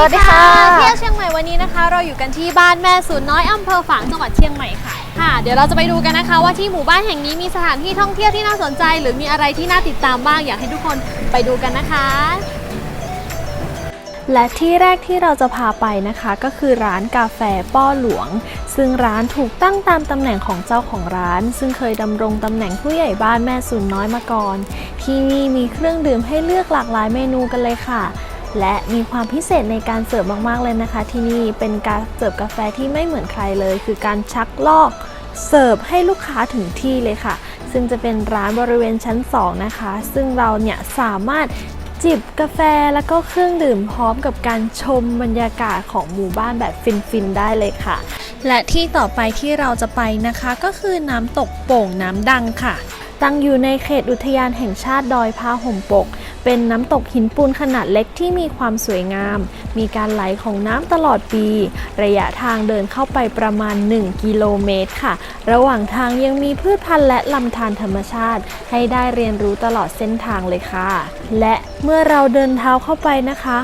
สวัสสวัสดีดีค่ะค่ะเที่ยวเชียงใหม่วันนี้นะคะ เราอยู่กันที่บ้านแม่สูนน้อยอำเภอฝางจังหวัดเชียงใหม่ค่ะค่ะ เดี๋ยวเราจะไปดูกันนะคะ ว่าที่หมู่บ้านแห่งนี้มีสถานที่ท่องเที่ยวที่น่าสนใจ หรือมีอะไรที่น่าติดตามบ้างอยากให้ทุกคนไปดูกันนะคะ และที่แรกที่เราจะพาไปนะคะ ก็คือร้านกาแฟป้อหลวง ซึ่งร้านถูกตั้งตามตำแหน่งของเจ้าของร้าน ซึ่งเคยดำรงตำแหน่งผู้ใหญ่บ้านแม่สุนน้อยมาก่อน ที่นี่มีเครื่องดื่มให้เลือกหลากหลายเมนูกันเลยค่ะ และมีความพิเศษในการเสิร์ฟมากๆเลยนะคะ ที่นี่เป็นการเสิร์ฟกาแฟที่ไม่เหมือนใครเลย คือการชักลอกเสิร์ฟให้ลูกค้าถึงที่เลยค่ะ ซึ่งจะเป็นร้านบริเวณชั้น 2 นะคะ ซึ่งเราเนี่ยสามารถจิบกาแฟแล้วก็เครื่องดื่มพร้อมกับการชมบรรยากาศของหมู่บ้านแบบฟินๆได้เลยค่ะ และที่ต่อไปที่เราจะไปนะคะ ก็คือน้ำตกโป่งน้ำดังค่ะ ตั้งอยู่ในเขตอุทยานแห่งชาติดอยพาห่มปก เป็นน้ำตกหินปูนขนาดเล็กที่มีความสวยงาม มีการไหลของน้ำตลอดปี ระยะทางเดินเข้าไปประมาณ 1 กิโลเมตรค่ะ ระหว่างทางยังมีพืชพันธุ์และลำธารธรรมชาติ ให้ได้เรียนรู้ตลอดเส้นทางเลยค่ะ และเมื่อเราเดินเท้าเข้าไปนะคะ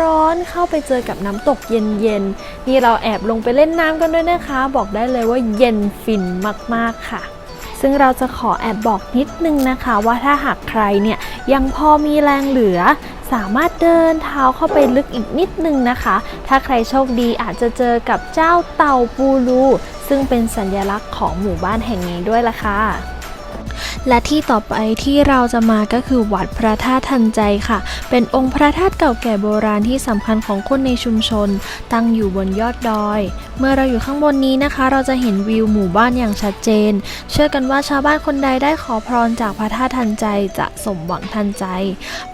ร้อนๆเข้าไปเจอกับน้ำตกเย็นๆนี่เราแอบลงไปเล่นน้ำกันด้วยนะคะ บอกได้เลยว่าเย็นฟินมากๆค่ะ ซึ่งเราจะขอแอบบอกนิดนึงนะคะว่าถ้าหากใครเนี่ยยังพอมีแรงเหลือสามารถเดินเท้าเข้าไปลึกอีกนิดนึงนะคะ ถ้าใครโชคดีอาจจะเจอกับเจ้าเต่าปูรูซึ่งเป็นสัญลักษณ์ของหมู่บ้านแห่งนี้ด้วยล่ะค่ะ และที่ต่อไปที่เราจะมาก็คือวัดพระธาตุทันใจค่ะ เป็นองค์พระธาตุ เก่าแก่โบราณที่สำคัญของคนในชุมชน ตั้งอยู่บนยอดดอย เมื่อเราอยู่ข้างบนนี้นะคะ เราจะเห็นวิวหมู่บ้านอย่างชัดเจน เชื่อกันว่าชาวบ้านคนใดได้ขอพรจากพระธาตุทันใจจะสมหวังทันใจ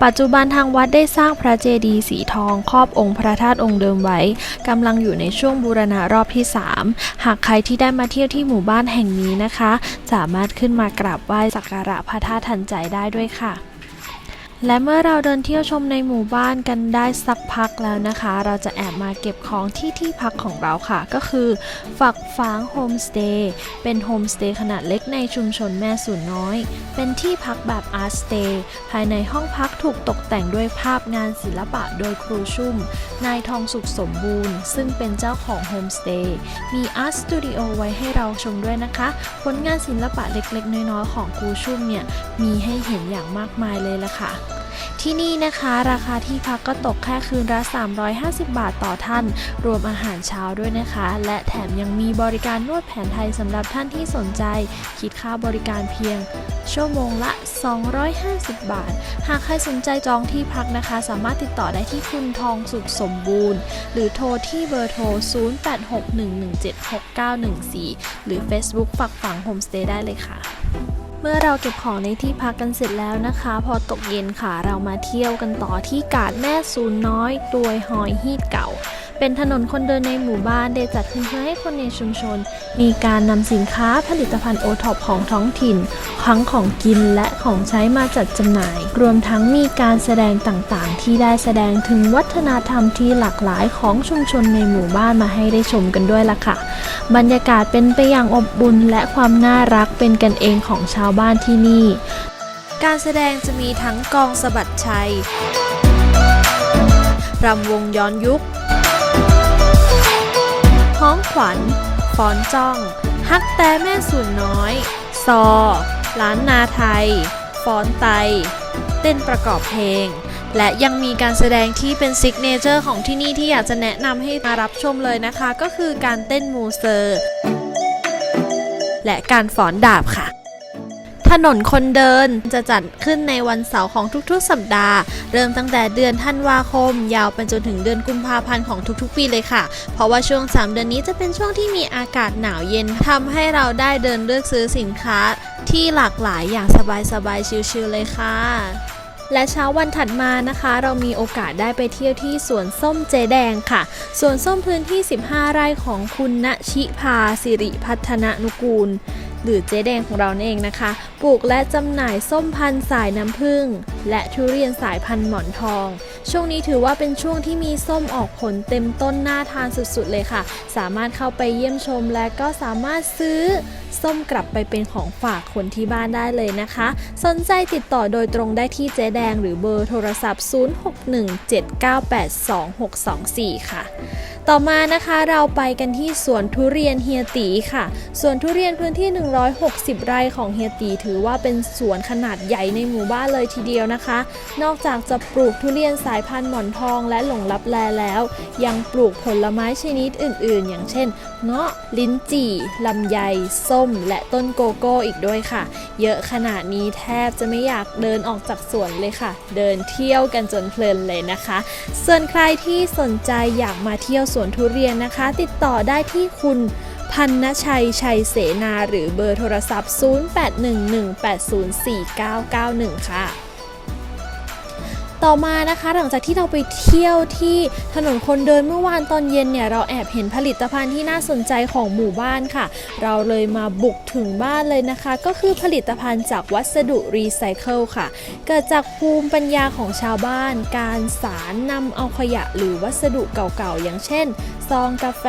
ปัจจุบันทางวัดได้สร้างพระเจดีย์สีทองครอบองค์พระธาตุองค์เดิมไว้กำลังอยู่ในช่วงบูรณะรอบที่ 3 หากใครที่ได้มาเที่ยวที่หมู่บ้านแห่งนี้นะคะ สามารถขึ้นมากราบไหว้สักการะพระธาตุทันใจได้ด้วยค่ะ และเมื่อเราเดินเที่ยวชมในหมู่บ้านกันได้สักพักแล้วนะคะ เราจะแอบมาเก็บของที่ที่พักของเราค่ะ ก็คือฝักฝางโฮมสเตย์เป็นโฮมสเตย์ขนาดเล็กในชุมชนแม่สูนน้อย เป็นที่พักแบบอาร์ตสเตย์ภายในห้องพักถูกตกแต่งด้วยภาพงานศิลปะโดยครูชุ่ม นายทองสุขสมบูรณ์ ซึ่งเป็นเจ้าของโฮมสเตย์มีอาร์ตสตูดิโอไว้ให้เราชมด้วยนะคะ ผลงานศิลปะเล็กๆ น้อยๆของครูชุ่มเนี่ยมีให้เห็นอย่างมากมายเลยละค่ะ ที่นี่นะคะราคาที่พักก็ตกแค่คืนละ 350 บาทต่อท่าน รวมอาหารเช้าด้วยนะคะ และแถมยังมีบริการนวดแผนไทยสำหรับท่านที่สนใจ คิดค่าบริการเพียง ชั่วโมงละ 250 บาท หากใครสนใจจองที่พักนะคะ สามารถติดต่อได้ที่คุณทองสุขสมบูรณ์ หรือโทรที่เบอร์โทร 0861176914 หรือ Facebook ฝักฝังโฮมสเตย์ได้เลยค่ะ มื่อเราเก็บของในที่พักกันเสร็จแล้วนะคะ พอตกเย็นค่ะเรามาเที่ยวกันต่อที่กาดแม่ซูนน้อยตัวยหอยฮีดเก่า เป็นถนนคนเดินในหมู่บ้านได้จัดขึ้นเพื่อให้คนในชุมชน มีการนำสินค้าผลิตภัณฑ์โอท็อปของท้องถิ่นทั้งของกินและของใช้มาจัดจำหน่าย รวมทั้งมีการแสดงต่างๆ ที่ได้แสดงถึงวัฒนธรรมที่หลากหลายของชุมชนในหมู่บ้านมาให้ได้ชมกันด้วยล่ะค่ะ บรรยากาศเป็นไปอย่างอบอุ่นและความน่ารักเป็นกันเองของชาวบ้านที่นี่ การแสดงจะมีทั้งกองสะบัดชัยรำวงย้อนยุค ฮ้องขวัญฟ้อนจ้อง ฮักแต่แม่สูนน้อย ซอ ล้านนาไทยฟ้อนไต เต้นประกอบเพลง และยังมีการแสดงที่เป็นซิกเนเจอร์ของที่นี่ที่อยากจะแนะนำให้มารับชมเลยนะคะ ก็คือการเต้นมูเซอร์ และการฟอนดาบค่ะ ถนนคนเดินจะจัดขึ้นในวันเสาร์ของทุกๆ สัปดาห์ เริ่มตั้งแต่เดือนธันวาคม ยาวไปจนถึงเดือนกุมภาพันธ์ของทุกๆ ปีเลยค่ะ เพราะว่าช่วง 3 เดือนนี้จะเป็นช่วงที่มีอากาศหนาวเย็นทำให้เราได้เดินเลือกซื้อสินค้า ที่หลากหลายอย่างสบายๆชิลๆเลยค่ะและเช้าวันถัดมานะคะ เรามีโอกาสได้ไปเที่ยวที่สวนส้มเจแดงค่ะสวนส้มพื้นที่ 15 ไร่ของคุณณชิพาสิริพัฒนนุกูล หรือเจ๊แดงของเราเองนะคะ ปลูกและจำหน่ายส้มพันธุ์สายน้ำผึ้งและทุเรียนสายพันธุ์หมอนทอง ช่วงนี้ถือว่าเป็นช่วงที่มีส้มออกผลเต็มต้นน่าทานสุดๆเลยค่ะ สามารถเข้าไปเยี่ยมชมและก็สามารถซื้อส้มกลับไปเป็นของฝากคนที่บ้านได้เลยนะคะ สนใจติดต่อโดยตรงได้ที่เจ๊แดงหรือเบอร์โทรศัพท์ 0617982624 ค่ะ ต่อมานะคะเราไปกันที่สวนทุเรียนเฮียตีค่ะ สวนทุเรียนพื้นที่ 160 ไร่ของเฮียตี ถือว่าเป็นสวนขนาดใหญ่ในหมู่บ้านเลยทีเดียวนะคะ นอกจากจะปลูกทุเรียนสายพันธุ์หมอนทองและหลงลับแลแล้ว ยังปลูกผลไม้ชนิดอื่น ๆ อย่างเช่น เงาะ ลิ้นจี่ ลำไย ส้ม และต้นโกโก้อีกด้วยค่ะ เยอะขนาดนี้แทบจะไม่อยากเดินออกจากสวนเลยค่ะ เดินเที่ยวกันจนเพลินเลยนะคะ ส่วนใครที่สนใจอยากมาเที่ยวสวนทุเรียนนะคะ ติดต่อได้ที่คุณพันณชัยชัยเสนาหรือเบอร์โทรศัพท์ 0811804991 ค่ะ ต่อมานะคะหลังจากที่เราไปเที่ยวที่ถนนคนเดินเมื่อวานตอนเย็นเนี่ยเราแอบเห็นผลิตภัณฑ์ที่น่าสนใจของหมู่บ้านค่ะ เราเลยมาบุกถึงบ้านเลยนะคะ ก็คือผลิตภัณฑ์จากวัสดุรีไซเคิลค่ะ เกิดจากภูมิปัญญาของชาวบ้าน การสารนำเอาขยะหรือวัสดุเก่าๆอย่างเช่น ซองกาแฟ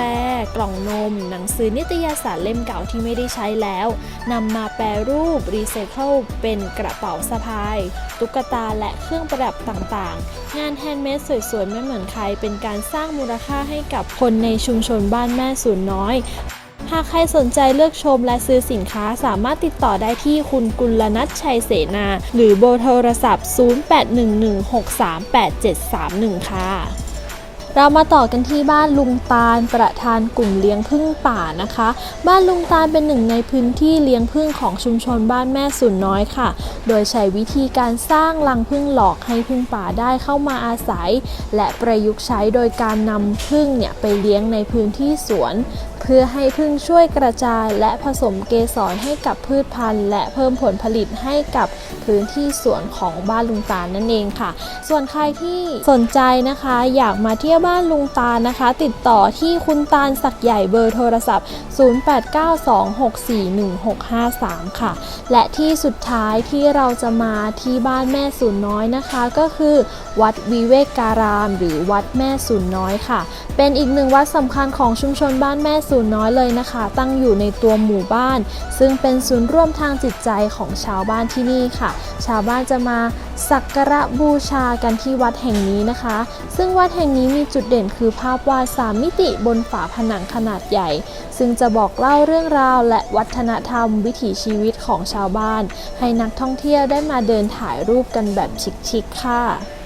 กล่องนม หนังสือนิตยสารเล่มเก่าที่ไม่ได้ใช้แล้วนำมาแปรรูปรีไซเคิลเป็นกระเป๋าสะพาย ตุ๊กตาและเครื่องประดับต่างๆ งานแฮนด์เมดสวยๆ ไม่เหมือนใคร เป็นการสร้างมูลค่าให้กับคนในชุมชนบ้านแม่ศูนน้อยหากใครสนใจเลือกชมและซื้อสินค้าสามารถติดต่อได้ที่คุณกุลนัทชัยเสนา หรือเบอร์โทรศัพท์ 0811638731 ค่ะ เรามาต่อกันที่บ้านลุงตาลประธานกลุ่มเลี้ยงผึ้งป่านะคะ บ้านลุงตาลเป็นหนึ่งในพื้นที่เลี้ยงผึ้งของชุมชนบ้านแม่สุนน้อยค่ะ โดยใช้วิธีการสร้างรังผึ้งหลอกให้ผึ้งป่าได้เข้ามาอาศัย และประยุกต์ใช้โดยการนำผึ้งเนี่ยไปเลี้ยงในพื้นที่สวน เพื่อให้พึ่งช่วยกระจายและผสมเกสรให้กับพืชพันธุ์ และเพิ่มผลผลิตให้กับพื้นที่สวนของบ้านลุงตาลนั่นเองค่ะ ส่วนใครที่สนใจนะคะ อยากมาเที่ยวบ้านลุงตาลนะคะ ติดต่อที่คุณตาลสักใหญ่เบอร์โทรศัพท์ 0892641653 ค่ะ และที่สุดท้ายที่เราจะมาที่บ้านแม่สูนน้อยนะคะ ก็คือ วัดวิเวกการาม หรือวัดแม่สูนน้อยค่ะ เป็นอีกหนึ่งวัดสำคัญของชุมชนบ้านแม่สูนน้อยเลยนะคะ ตั้งอยู่ในตัวหมู่บ้าน ซึ่งเป็นศูนย์ร่วมทางจิตใจของชาวบ้านที่นี่ค่ะ ชาวบ้านจะมาสักการะบูชากันที่วัดแห่งนี้นะคะ ซึ่งวัดแห่งนี้มีจุดเด่นคือภาพวาดสามมิติบนฝาผนังขนาดใหญ่ ซึ่งจะบอกเล่าเรื่องราวและวัฒนธรรมวิถีชีวิตของชาวบ้าน ให้นักท่องเที่ยวได้มาเดินถ่ายรูปกันแบบชิคๆค่ะ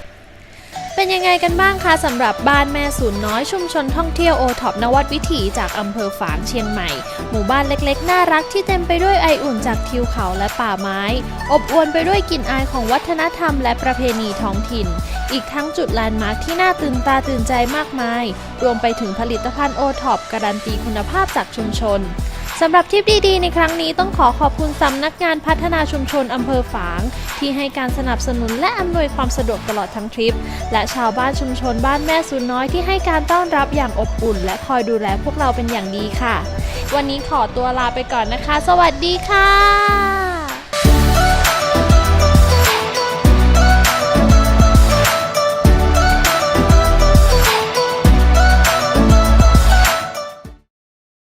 เป็นยังไงกันบ้างคะสำหรับบ้านแม่ศูนย์น้อยชุมชนท่องเที่ยวโอท็อปนวัดวิถีจากอำเภอฝางเชียงใหม่ หมู่บ้านเล็กๆ น่ารักที่เต็มไปด้วยไออุ่นจากทิวเขาและป่าไม้ อบอวลไปด้วยกลิ่นอายของวัฒนธรรมและประเพณีท้องถิ่น อีกทั้งจุดแลนด์มาร์คที่น่าตื่นตาตื่นใจมากมาย รวมไปถึงผลิตภัณฑ์โอท็อปการันตีคุณภาพจากชุมชน สำหรับทริปดีๆ ในครั้งนี้ต้องขอขอบคุณสำนักงานพัฒนาชุมชนอำเภอฝาง ที่ให้การสนับสนุนและอำนวยความสะดวกตลอดทั้งทริป และชาวบ้านชุมชนบ้านแม่สุนน้อยที่ให้การต้อนรับอย่างอบอุ่น และคอยดูแลพวกเราเป็นอย่างดีค่ะ วันนี้ขอตัวลาไปก่อนนะคะ สวัสดีค่ะ